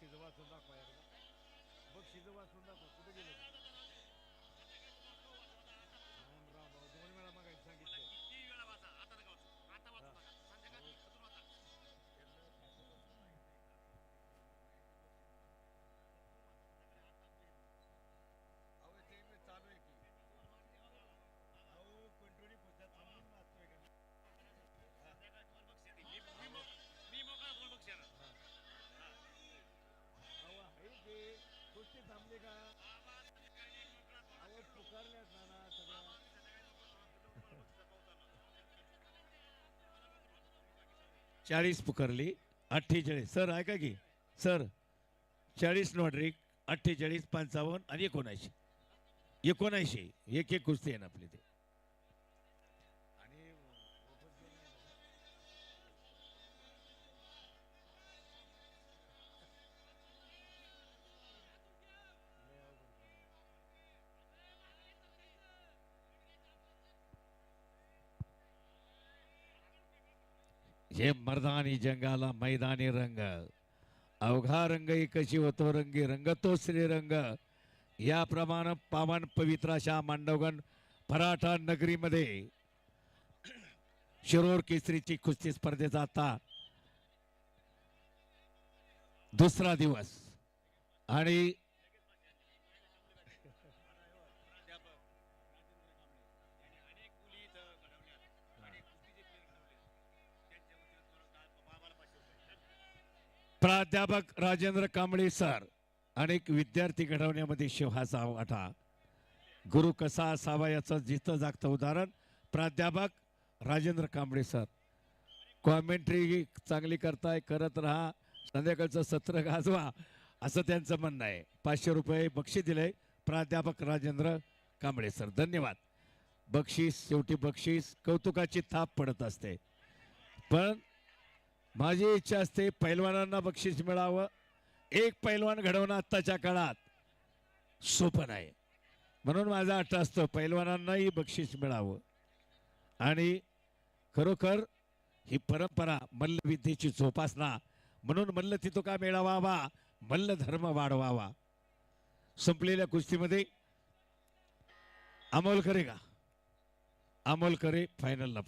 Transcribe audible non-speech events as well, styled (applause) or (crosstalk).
बक्षीस वाचून दाखवा बघ बक्षीस वाचून दाखवा. कुठे गेले? थांबली का अहो पुकारल्यात नाना सगळ्या चाळीस पुकारली अठ्ठेचाळीस. सर ऐका की. सर चाळीस नॉड्रिक अठ्ठेचाळीस पंचावन्न आणि एकोणऐंशी. एकोणऐंशी एक एक कुस्ती आहे ना आपली ते आणि वापस गेले ना. लय अवघड काम आहे. हे मर्दानी जंगाला मैदानी रंग अवघा रंग एकशी होतो रंगी रंग तो श्रीरंग याप्रमाणे पावन पवित्र अशा मांडवगण पराठा नगरीमध्ये शिरोर केसरीची कुस्ती स्पर्धेचा आता दुसरा दिवस आणि प्राध्यापक राजेंद्र कांबळे सर अनेक विद्यार्थी घडवण्यामध्ये शिवहाचा वाटा. गुरु कसा असावा याचं जिथं जागतं उदाहरण प्राध्यापक राजेंद्र कांबळे सर. कॉमेंट्री चांगली करताय करत राहा संध्याकाळचं सत्र (laughs) गाजवा असं त्यांचं म्हणणं आहे. पाचशे रुपये बक्षीस दिलंय प्राध्यापक राजेंद्र कांबळे सर. धन्यवाद. बक्षीस शेवटी बक्षीस कौतुकाची थाप पडत असते. पण माझी इच्छा असते पैलवानांना बक्षीस मिळावं. एक पैलवान घडवणं आत्ताच्या काळात सोपं नाही. म्हणून माझा आठ असतं पैलवानांनाही बक्षीस मिळावं. आणि खरोखर ही परंपरा मल्लविद्येची जोपासना म्हणून मल्ल तिथं का मिळावा मल्ल धर्म वाढवावा. संपलेल्या कुस्तीमध्ये अमोल करे का? अमोल करे फायनलला